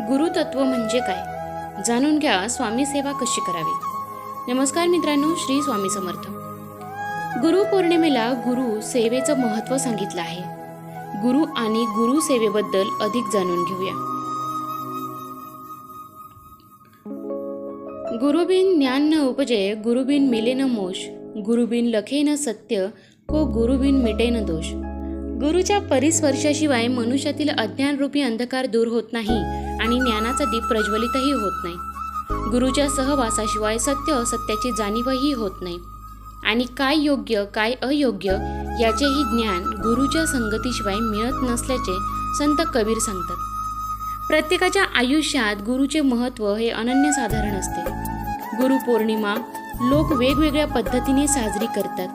गुरुतत्व म्हणजे काय? जाणून घ्या स्वामी सेवा कशी करावी? नमस्कार मित्रांनो श्री स्वामी समर्थ. गुरु पौर्णिमेला गुरु सेवेचं महत्त्व सांगितलं आहे. गुरु आणि गुरु सेवेबद्दल अधिक जाणून घेऊया. गुरुबिन ज्ञान न उपजे गुरुबिन मिले न मोश गुरुबिन लखे न सत्य को गुरुबिन मिटे न दोष. गुरुच्या परिस्पर्शाशिवाय मनुष्यातील अज्ञानरूपी अंधकार दूर होत नाही आणि ज्ञानाचा दीप प्रज्वलितही होत नाही. गुरुच्या सहवासाशिवाय सत्य असत्याची जाणीवही होत नाही. आणि काय योग्य काय अयोग्य याचेही ज्ञान गुरुच्या संगतीशिवाय मिळत नसल्याचे संत कबीर सांगतात. प्रत्येकाच्या आयुष्यात गुरुचे महत्त्व हे अनन्यसाधारण असते. गुरुपौर्णिमा लोक वेगवेगळ्या पद्धतीने साजरी करतात.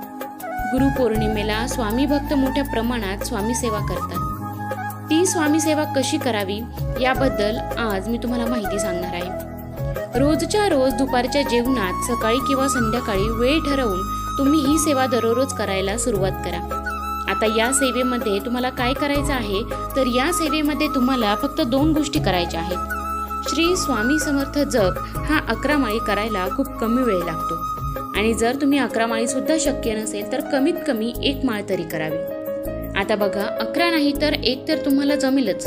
गुरुपौर्णिमेला स्वामी भक्त मोठ्या प्रमाणात स्वामी सेवा करतात. ती स्वामी सेवा कशी करावी याबद्दल आज मी तुम्हाला माहिती सांगणार आहे. रोजच्या रोज दुपारच्या जेवणात सकाळी किंवा संध्याकाळी वेळ ठरवून तुम्ही ही सेवा दररोज करायला सुरुवात करा. आता या सेवेमध्ये तुम्हाला काय करायचं आहे? तर या सेवेमध्ये तुम्हाला फक्त दोन गोष्टी करायच्या आहेत. श्री स्वामी समर्थ जप हा अकरा माळी करायला खूप कमी वेळ लागतो. आणि जर तुम्ही अकरा माळी सुद्धा शक्य नसेल तर कमीत कमी एक माळ तरी करावी. आता बघा अकरा नाही तर एक तर तुम्हाला जमेलच.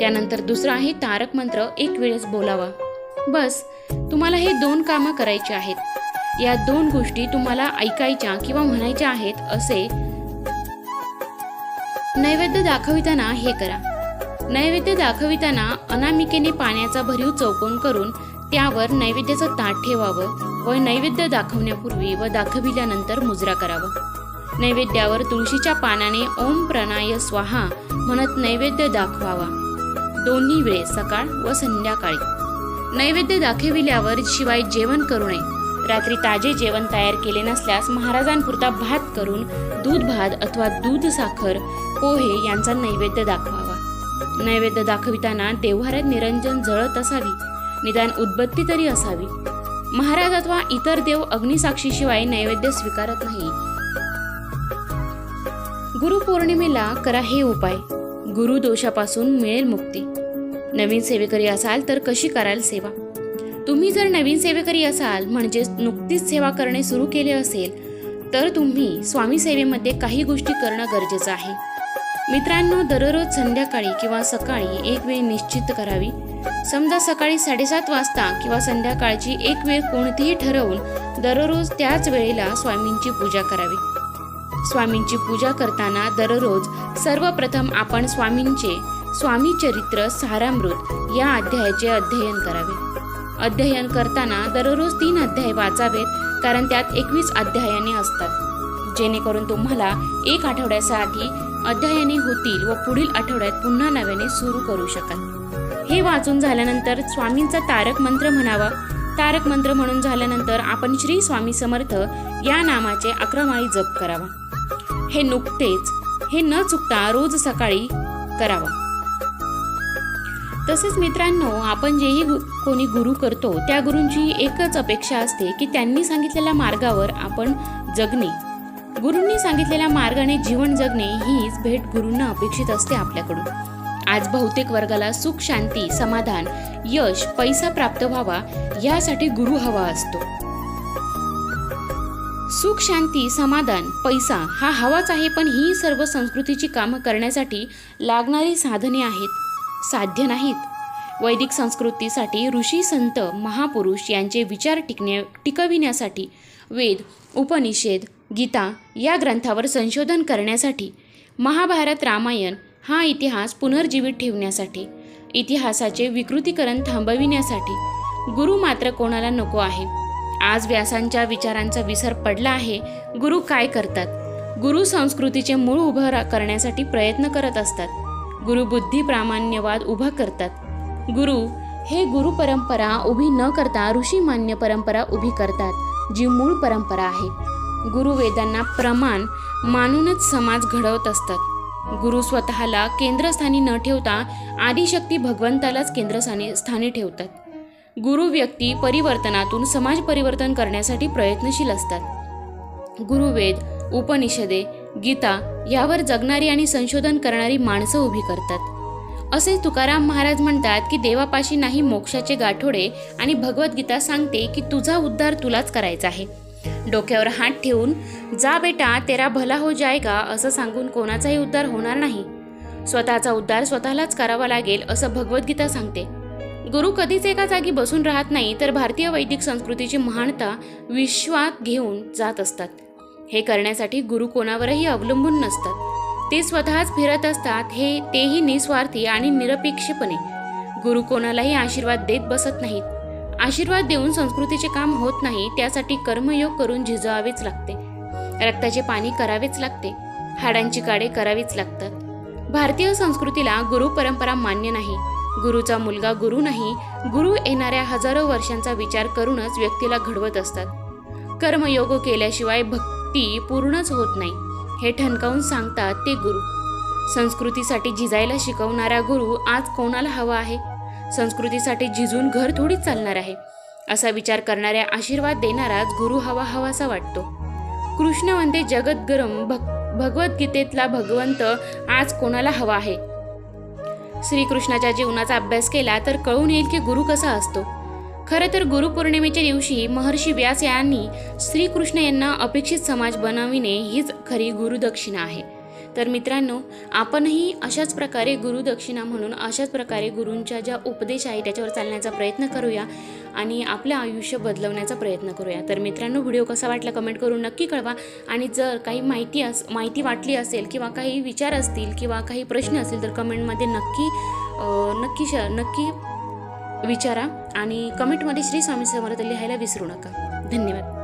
त्यानंतर दुसरा आहे तारक मंत्र एक वेळेस बोलावा. बस तुम्हाला हे दोन कामं करायची आहेत. या दोन गोष्टी तुम्हाला ऐकायच्या किंवा म्हणायच्या आहेत असे नैवेद्य दाखविताना हे करा. नैवेद्य दाखविताना अनामिकेने पाण्याचा भरीव चौकोन करून त्यावर नैवेद्याचं ताट ठेवावं व नैवेद्य दाखवण्यापूर्वी व दाखविल्यानंतर मुजरा करावा. नैवेद्यावर तुळशीच्या पानाने ओम प्रणाय स्वाहा म्हणत नैवेद्य दाखवावा. दोन्ही वेळे सकाळ व संध्याकाळी. नैवेद्य दाखविल्यावर शिवाय जेवण करू नये. रात्री ताजे जेवण तयार केले नसल्यास महाराजांपुरता भात करून दूध भात अथवा दूध साखर पोहे यांचा नैवेद्य दाखवावा. नैवेद्य दाखविताना देव्हाऱ्यात निरंजन जळत असावी. निदान उद्बत्ती तरी असावी. महाराज अथवा इतर देव अग्निसाक्षीशिवाय नैवेद्य स्वीकारत नाही. गुरुपौर्णिमेला करा हे उपाय. गुरु दोषापासून मिळेल मुक्ती. नवीन सेवेकरी असाल तर कशी कराल सेवा? तुम्ही जर नवीन सेवेकरी असाल म्हणजेच नुकतीच सेवा करणे सुरू केले असेल तर तुम्ही स्वामी सेवेमध्ये काही गोष्टी करणं गरजेचं आहे. मित्रांनो दररोज संध्याकाळी किंवा सकाळी एक वेळ निश्चित करावी. समजा सकाळी साडेसात वाजता किंवा संध्याकाळची एक वेळ कोणतीही ठरवून दररोज त्याच वेळेला स्वामींची पूजा करावी. स्वामींची पूजा करताना दररोज सर्वप्रथम आपण स्वामींचे स्वामी चरित्र सारामृत या अध्यायाचे अध्ययन करावे. अध्ययन करताना दररोज तीन अध्याय वाचावेत कारण त्यात एकवीस अध्यायाने असतात. जेणेकरून तुम्हाला एक आठवड्यासाठी अध्यायाने होतील व पुढील आठवड्यात पुन्हा नव्याने सुरू करू शकाल. हे वाचून झाल्यानंतर स्वामींचा तारक मंत्र म्हणावा तारक मंत्र म्हणून झाल्यानंतर आपण श्री स्वामी समर्थ या नामाचे अकरा माळी जप करावा. हे नुकतेच हे न चुकता रोज सकाळी करावा. तसेच मित्रांनो आपण जेही कोणी गुरु करतो त्या गुरूंची एकच अपेक्षा असते की त्यांनी सांगितलेल्या मार्गावर आपण जगणे. गुरूंनी सांगितलेल्या मार्गाने जीवन जगणे हीच भेट गुरूंना अपेक्षित असते आपल्याकडून. आज बहुतेक वर्गाला सुख शांती समाधान यश पैसा प्राप्त व्हावा यासाठी गुरु हवा असतो. सुख शांती समाधान पैसा हा हवाच आहे पण ही सर्व संस्कृतीची कामं करण्यासाठी लागणारी साधने आहेत. साध्य नाहीत. वैदिक संस्कृतीसाठी ऋषी संत महापुरुष यांचे विचार टिकण्या टिकविण्यासाठी वेद उपनिषेद गीता या ग्रंथावर संशोधन करण्यासाठी महाभारत रामायण हा इतिहास पुनर्जीवित ठेवण्यासाठी इतिहासाचे विकृतीकरण थांबविण्यासाठी गुरु मात्र कोणाला नको आहे. आज व्यासांच्या विचारांचा विसर पडला आहे गुरु काय करतात? गुरु संस्कृतीचे मूळ उभं रा- करण्यासाठी प्रयत्न करत असतात. गुरु बुद्धी प्रामाण्यवाद उभा करतात. गुरु हे गुरु परंपरा उभी न करता ऋषी मान्य परंपरा उभी करतात जी मूळ परंपरा आहे. गुरु वेदांना प्रमाण मानूनच समाज घडवत असतात. गुरु स्वतःला केंद्रस्थानी न ठेवता आदिशक्ती भगवंतालाच केंद्रस्थानी स्थानी ठेवतात. गुरु व्यक्ती परिवर्तनातून समाज परिवर्तन करण्यासाठी प्रयत्नशील असतात. गुरुवेद उपनिषदे गीता यावर जगणारी आणि संशोधन करणारी माणसं उभी करतात. असे तुकाराम महाराज म्हणतात की देवापाशी नाही मोक्षाचे गाठोडे आणि भगवद्गीता सांगते की तुझा उद्धार तुलाच करायचा आहे. डोक्यावर हात ठेवून जा बेटा तेरा भला हो जायगा असं सांगून कोणाचाही उद्धार होणार नाही. स्वतःचा उद्धार स्वतःलाच करावा लागेल असं भगवद्गीता सांगते. गुरु कधीच एका जागी बसून राहत नाही तर भारतीय वैदिक संस्कृतीची महानता विश्वात घेऊन जात असतात. हे करण्यासाठी गुरु कोणावरही अवलंबून नसतात. ते स्वतःच फिरत असतात हे तेही निस्वार्थी आणि निरपेक्षपणे. गुरु कोणालाही आशीर्वाद देत बसत नाहीत. आशीर्वाद देऊन संस्कृतीचे काम होत नाही त्यासाठी कर्मयोग करून झिजवावेच लागते. रक्ताचे पाणी करावेच लागते. हाडांची काडे करावीच लागतात. भारतीय संस्कृतीला गुरु परंपरा मान्य नाही. गुरुचा मुलगा गुरु नाही. गुरु येणाऱ्या हजारो वर्षांचा विचार करूनच व्यक्तीला घडवत असतात. कर्मयोग केल्याशिवाय भक्ती पूर्णच होत नाही. हे ठणकावून सांगतात ते गुरु. संस्कृतीसाठी झिजायला शिकवणारा गुरु आज कोणाला हवा आहे? संस्कृतीसाठी झिजून घर थोडीच चालणार आहे. असा विचार करणाऱ्या आशीर्वाद देणाराच गुरु हवा हवासा वाटतो. कृष्ण म्हणते जगत गरम भग भगवद्गीतेतला भगवंत आज कोणाला हवा आहे? श्रीकृष्णाच्या जीवनाचा अभ्यास केला तर कळून येईल की गुरु कसा असतो. खरं तर गुरुपौर्णिमेच्या दिवशी महर्षी व्यास यांनी श्रीकृष्ण यांना अपेक्षित समाज बनविणे हीच खरी गुरुदक्षिणा आहे. तर मित्रांनो आपणही अशाच प्रकारे गुरुदक्षिणा म्हणून अशाच प्रकारे गुरूंच्या ज्या उपदेश आहे त्याच्यावर चालण्याचा प्रयत्न करूया आणि आपलं आयुष्य बदलवण्याचा प्रयत्न करूया. तर मित्रांनो व्हिडिओ कसा वाटला कमेंट करून नक्की कळवा आणि जर काही माहिती अस माहिती वाटली असेल किंवा काही विचार असतील किंवा काही प्रश्न असतील तर कमेंटमध्ये नक्की नक्की श नक्की विचारा आणि कमेंटमध्ये श्री स्वामी समर्थ लिहायला विसरू नका. धन्यवाद.